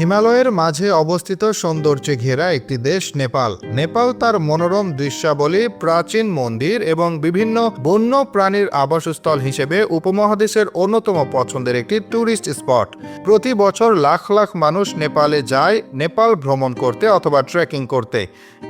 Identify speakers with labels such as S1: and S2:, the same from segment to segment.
S1: হিমালয়ের মাঝে অবস্থিত সৌন্দর্যে ঘেরা একটি দেশ নেপাল। নেপাল তার মনোরম দৃশ্যাবলী, প্রাচীন মন্দির এবং বিভিন্ন বন্য প্রাণীর আবাসস্থল হিসেবে উপমহাদেশের অন্যতম পছন্দের একটি ট্যুরিস্ট স্পট প্রতি বছর লাখ লাখ মানুষ নেপালে যায়, নেপাল ভ্রমণ করতে অথবা ট্রেকিং করতে।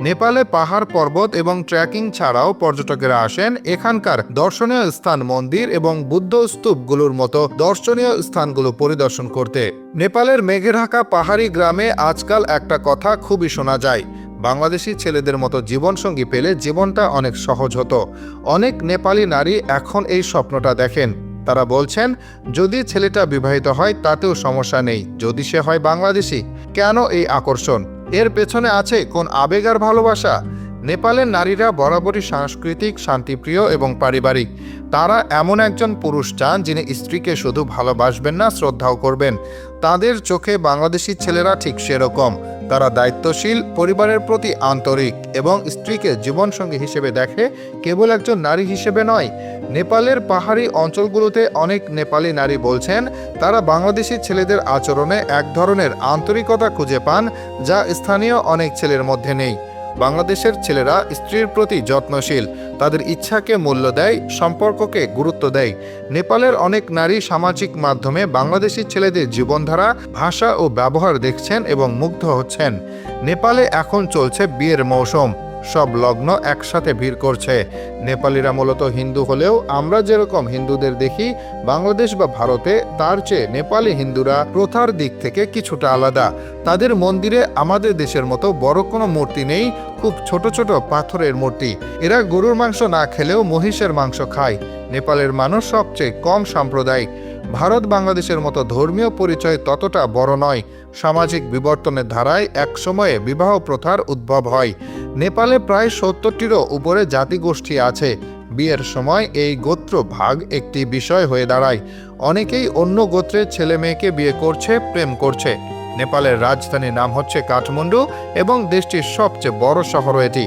S1: নেপালে পাহাড় পর্বত এবং ট্রেকিং ছাড়াও পর্যটকেরা আসেন এখানকার দর্শনীয় স্থান মন্দির এবং বুদ্ধ স্তূপগুলোর মতো দর্শনীয় স্থানগুলো পরিদর্শন করতে। নেপালের মেঘে ঢাকা পাহাড়ি গ্রামে আজকাল একটা কথা খুবই শোনা যায়। বাংলাদেশি ছেলেদের মতো জীবনসঙ্গী পেলে জীবনটা অনেক সহজ হতো। অনেক নেপালি নারী এখন এই স্বপ্নটা দেখেন। তারা বলছেন, যদি ছেলেটা বিবাহিত হয়, তাতেও সমস্যা নেই। যদি সে হয় বাংলাদেশি, কেন এই আকর্ষণ? এর পেছনে আছে কোন আবেগ আর ভালোবাসা? নেপালের নারীরা বরাবরই সাংস্কৃতিক, শান্তিপ্রিয় এবং পারিবারিক। তারা এমন একজন পুরুষ চান যিনি স্ত্রীকে শুধু ভালোবাসবেন না, শ্রদ্ধাও করবেন। তাদের চোখে বাংলাদেশি ছেলেরা ঠিক সেরকম। তারা দায়িত্বশীল, পরিবারের প্রতি আন্তরিক এবং স্ত্রীকে জীবনসঙ্গী হিসেবে দেখে কেবল একজন নারী হিসেবে নয়। নেপালের পাহাড়ি অঞ্চলগুলোতে অনেক নেপালি নারী বলছেন, তারা বাংলাদেশি ছেলেদের আচরণে এক ধরনের আন্তরিকতা খুঁজে পান যা স্থানীয় অনেক ছেলের মধ্যে নেই। বাংলাদেশের ছেলেরা স্ত্রীর প্রতি যত্নশীল। তাদের ইচ্ছাকে মূল্য দেয়, সম্পর্ককে গুরুত্ব দেয়। নেপালের অনেক নারী সামাজিক মাধ্যমে বাংলাদেশি ছেলেদের জীবনধারা, ভাষা ও ব্যবহার দেখছেন এবং মুগ্ধ হচ্ছেন। নেপালে এখন চলছে বিয়ের মৌসুম। সব লগ্ন একসাথে ভিড় করছে। নেপালিরা মূলত হিন্দু হলেও আমরা যেরকম হিন্দুদের দেখি, বাংলাদেশ বা ভারতে, তার চেয়ে নেপালি হিন্দুরা প্রথার দিক থেকে কিছুটা আলাদা। তাদের মন্দিরে আমাদের দেশের মতো বড় কোনো মূর্তি নেই, খুব ছোট ছোট পাথরের মূর্তি। এরা গরুর মাংস না খেলেও মহিষের মাংস খায়। নেপালের মানুষ সবচেয়ে কম সাম্প্রদায়িক। ভারত বাংলাদেশের মতো ধর্মীয় পরিচয় ততটা বড় নয়। সামাজিক বিবর্তনের ধারায় একসময়ে বিবাহ প্রথার উদ্ভব হয়। নেপালে প্রায় সত্তরটিরও উপরে জাতিগোষ্ঠী আছে। বিয়ের সময় এই গোত্র ভাগ একটি বিষয় হয়ে দাঁড়ায়। অনেকেই অন্য গোত্রের ছেলে মেয়েকে বিয়ে করছে, প্রেম করছে। নেপালের রাজধানীর নাম হচ্ছে কাঠমান্ডু এবং দেশটির সবচেয়ে বড় শহর এটি।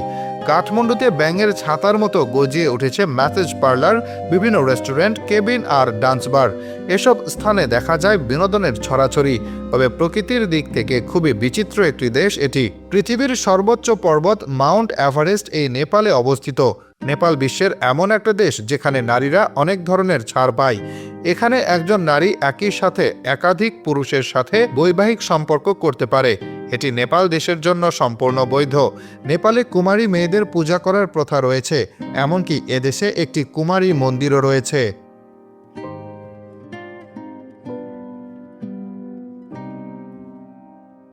S1: কাঠমান্ডুতে ব্যাঙের ছাতার মতো গজিয়ে উঠেছে ম্যাসেজ পার্লার, বিভিন্ন রেস্টুরেন্ট, কেবিন আর ডান্স বার। এসব স্থানে দেখা যায় বিনোদনের ছড়াছড়ি, তবে প্রকৃতির দিক থেকে খুবই বিচিত্র একটি দেশ এটি। পৃথিবীর সর্বোচ্চ পর্বত মাউন্ট এভারেস্ট এই নেপালে অবস্থিত। নেপাল বিশ্বের এমন একটা দেশ যেখানে নারীরা অনেক ধরনের ছাড় পায়। এখানে একজন নারী একই সাথে একাধিক পুরুষের সাথে বৈবাহিক সম্পর্ক করতে পারে। এটি নেপাল দেশের জন্য সম্পূর্ণ বৈধ। নেপালে কুমারী মেয়েদের পূজা করার প্রথা রয়েছে, এমনকি এদেশে একটি কুমারী মন্দিরও রয়েছে।